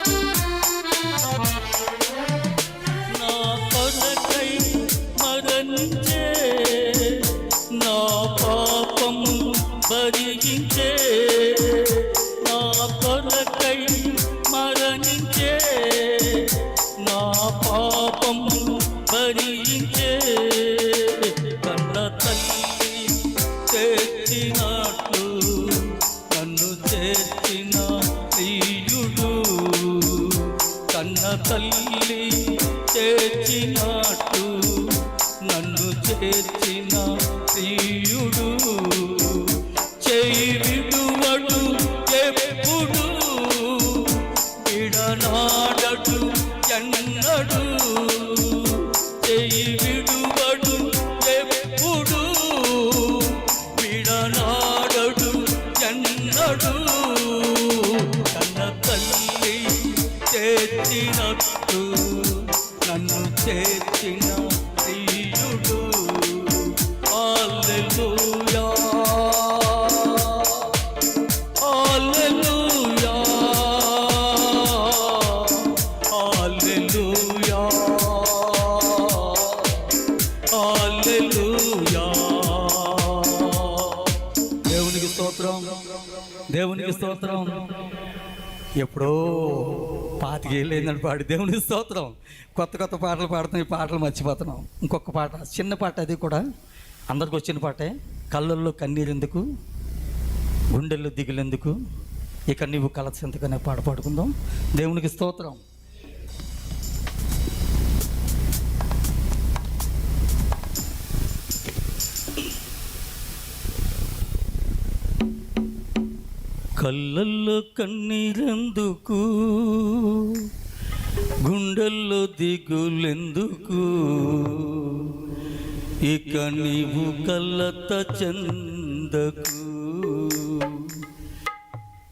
నా స్తోత్రం. ఎప్పుడో పాతికేళ్ళేందని పాడి. దేవునికి స్తోత్రం. కొత్త కొత్త పాటలు పాడుతున్నాం ఈ పాటలు మర్చిపోతున్నాం. ఇంకొక పాట చిన్న పాట అది కూడా. అందరికి వచ్చిన పాటే. కళ్ళల్లో కన్నీరు ఎందుకు గుండెల్లో దిగులెందుకు? ఇక నీవు కలసెందుకనే పాట పాడుకుందాం. దేవునికి స్తోత్రం. కళ్ళల్లో కన్నీరెందుకు? గుండెల్లో దిగులెందుకు? ఇక నీవు కళ్ళత చెందకు.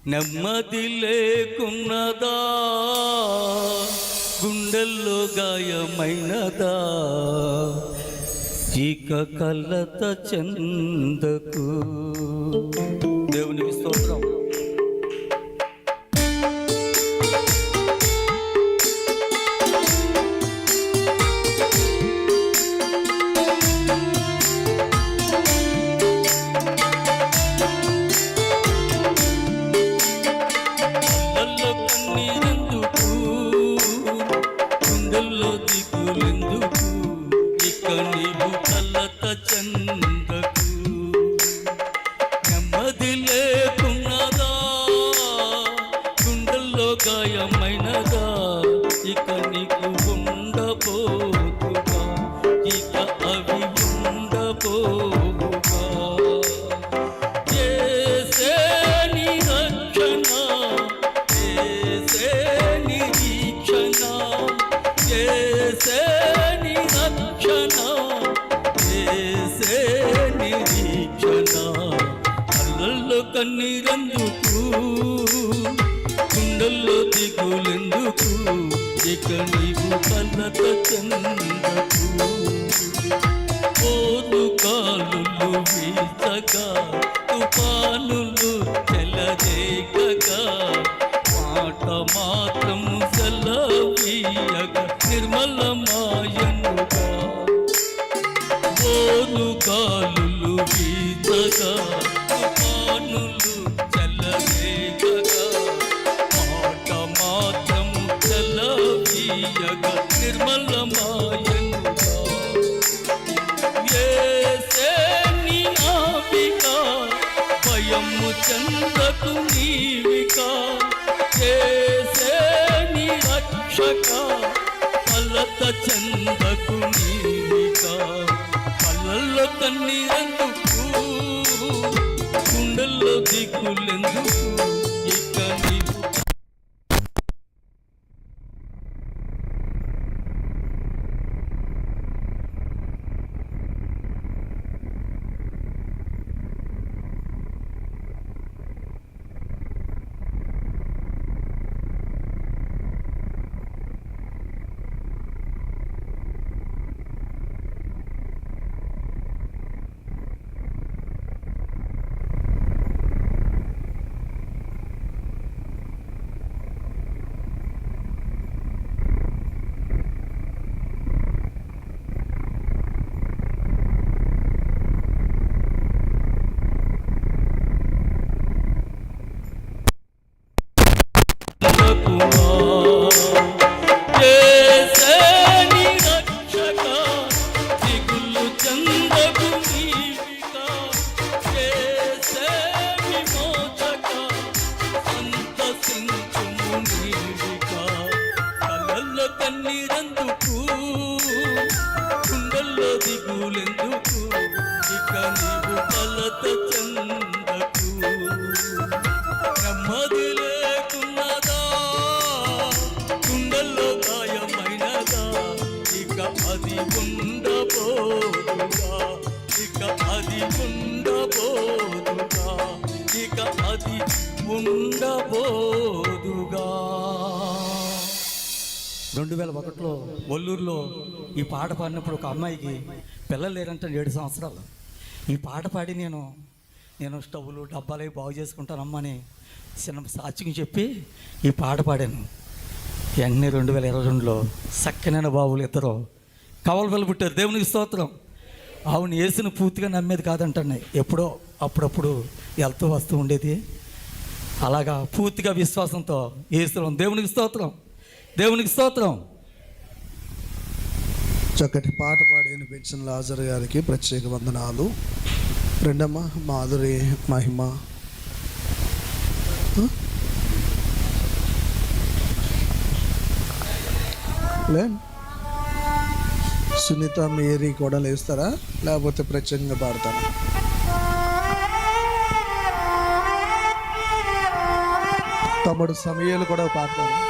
నెమ్మది లేకున్నదా? గుండెల్లో గాయమైనదా? ఇక కళ్ళత చెందకు. దేవుని నిర్మలమాయనుగా పోదు కాలులు వీచగా తుఫానులు చెలరేగగా మాట మాత్రము సెలవీయగా నిర్మలమాయనుగా. యేసే నీ భయము చందకు నీవిక యేసే నీ రక్షక ఫలత చందకు నీవిక కళ్ళల్లో కన్నీరెందుకు రెండు వేల ఒకటిలో ఒల్లూరులో ఈ పాట పాడినప్పుడు ఒక అమ్మాయికి పిల్లలు లేరంటే ఏడు సంవత్సరాలు. ఈ పాట పాడి నేను నేను స్టవ్లు డబ్బాలు అవి బాగు చేసుకుంటానమ్మని చిన్న సాక్షికి చెప్పి ఈ పాట పాడాను. వెంటనే రెండు వేల ఇరవై రెండులో చక్కనైన బాబులు ఇద్దరు కవల పిల్ల పుట్టారు. దేవునికి స్తోత్రం. ఆవుని వేసిన పూర్తిగా నమ్మేది కాదంటున్నాయి ఎప్పుడో అప్పుడప్పుడు వెళ్తూ వస్తూ ఉండేది. అలాగా పూర్తిగా విశ్వాసంతో వేస్తున్నాం దేవునికి స్తోత్రం. దేవునికి స్తోత్రం. చక్కటి పాట పాడి వినిపించిన లాజర్ గారికి ప్రత్యేక వందనాలు. రెండమ్మ మాధురి మహిమ. సునీత మేరీ కూడా లేస్తారా? లేకపోతే ప్రత్యేకంగా పాడతారా? తమ్ముడు సమయాలు కూడా పాడతారు?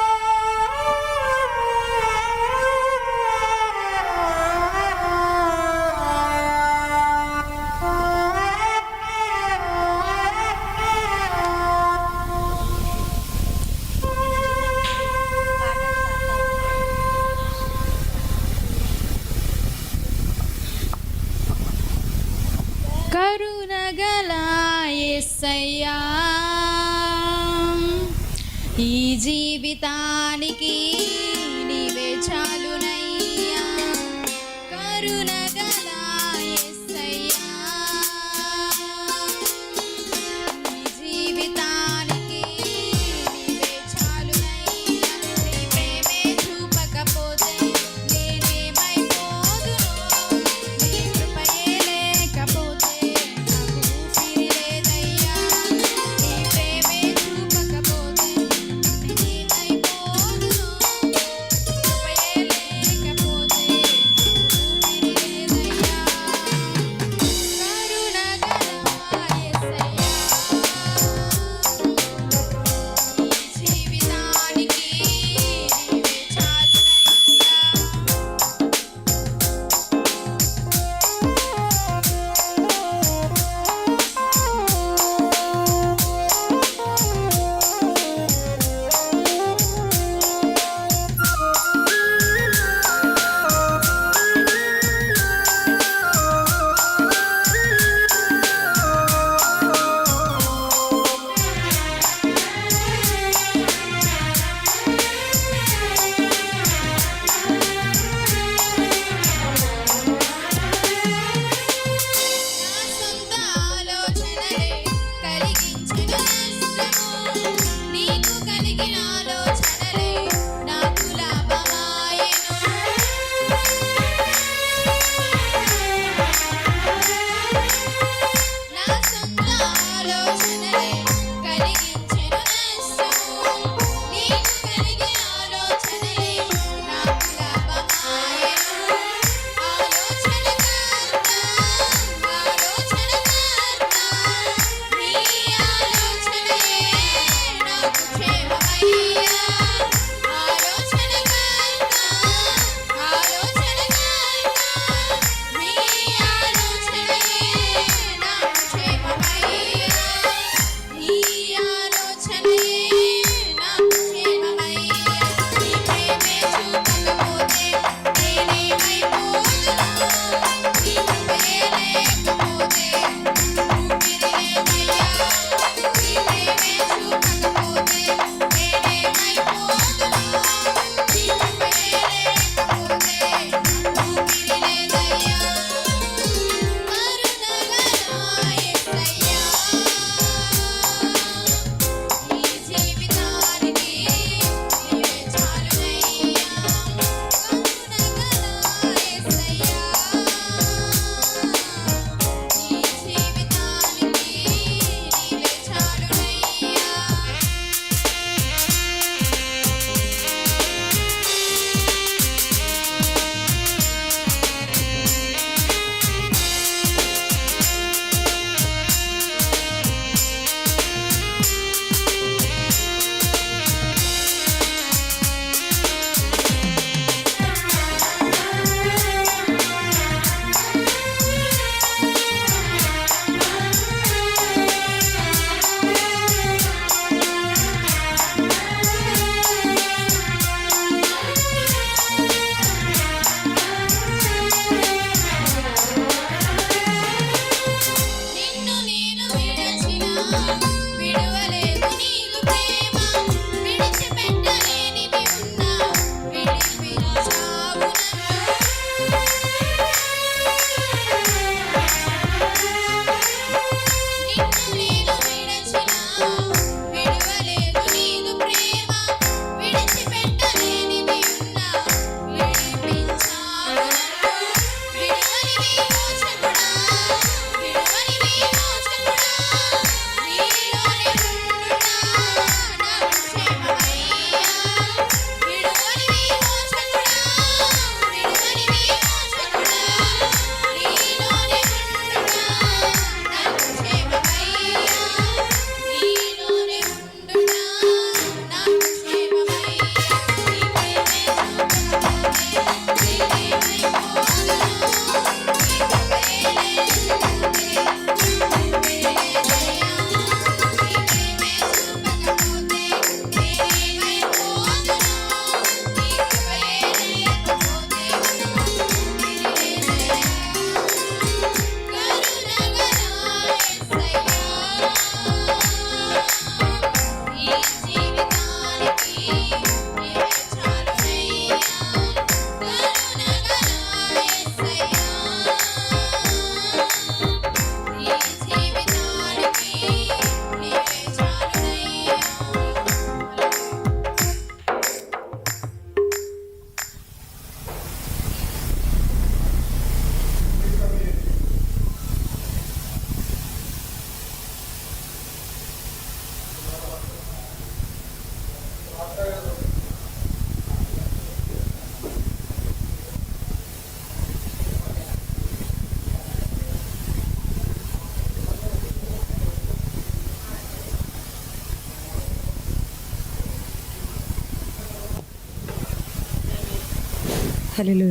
హలో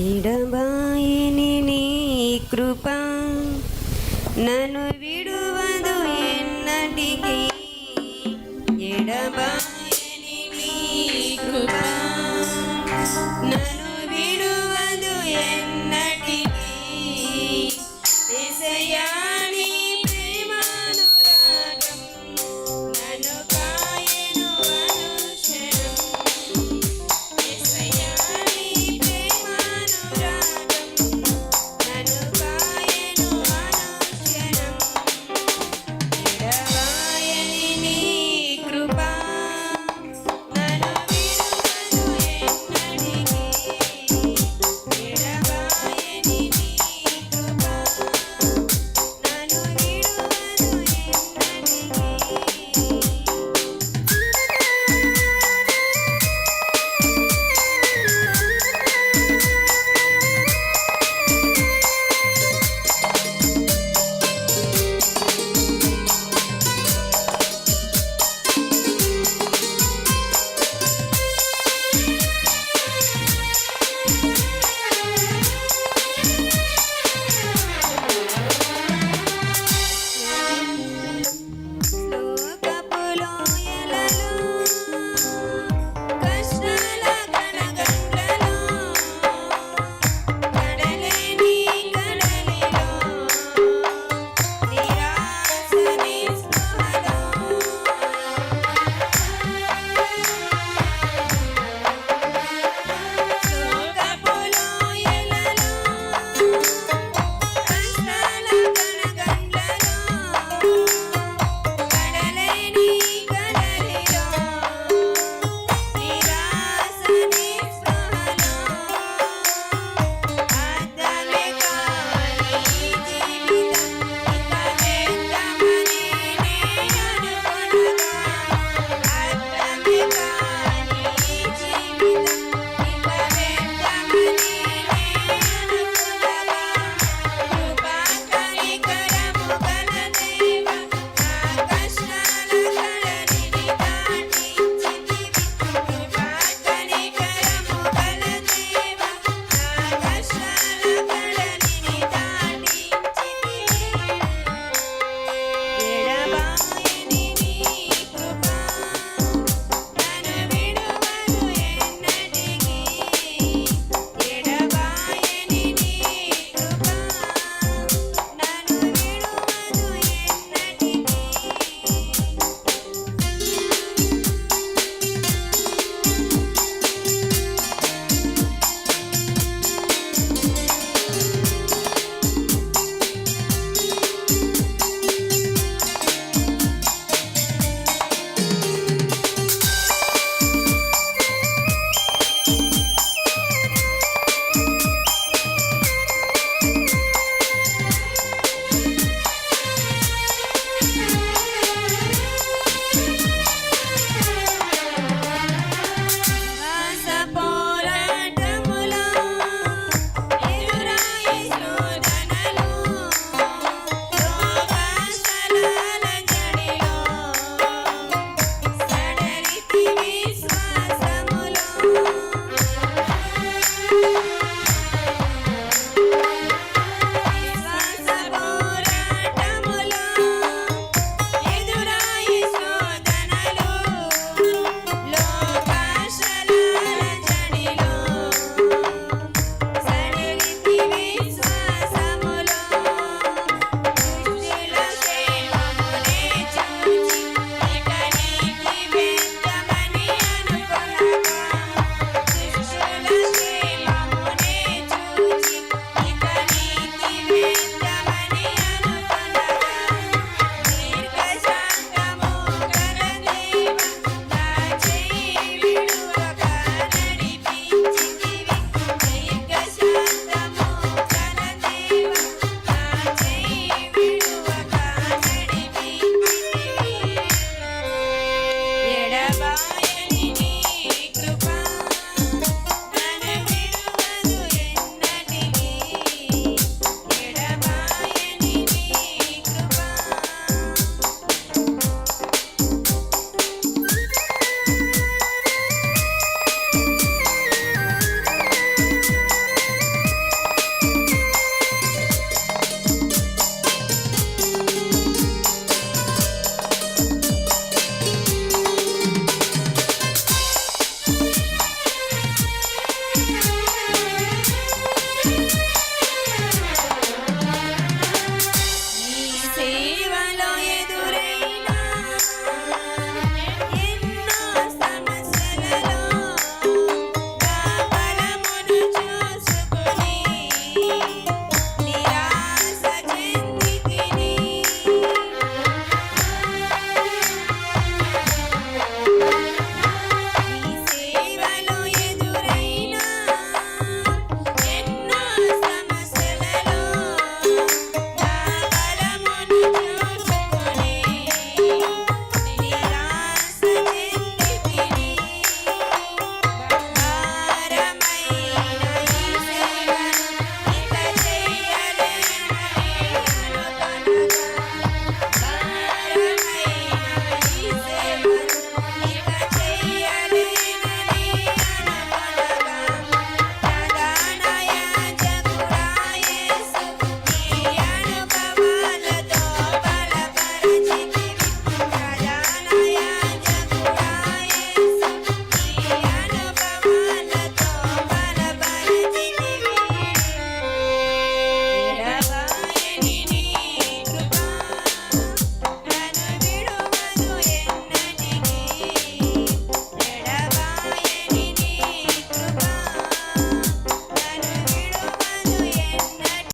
ఎడబాయిని నీ కృప నన్ను విడువదు ఎన్నటికీ.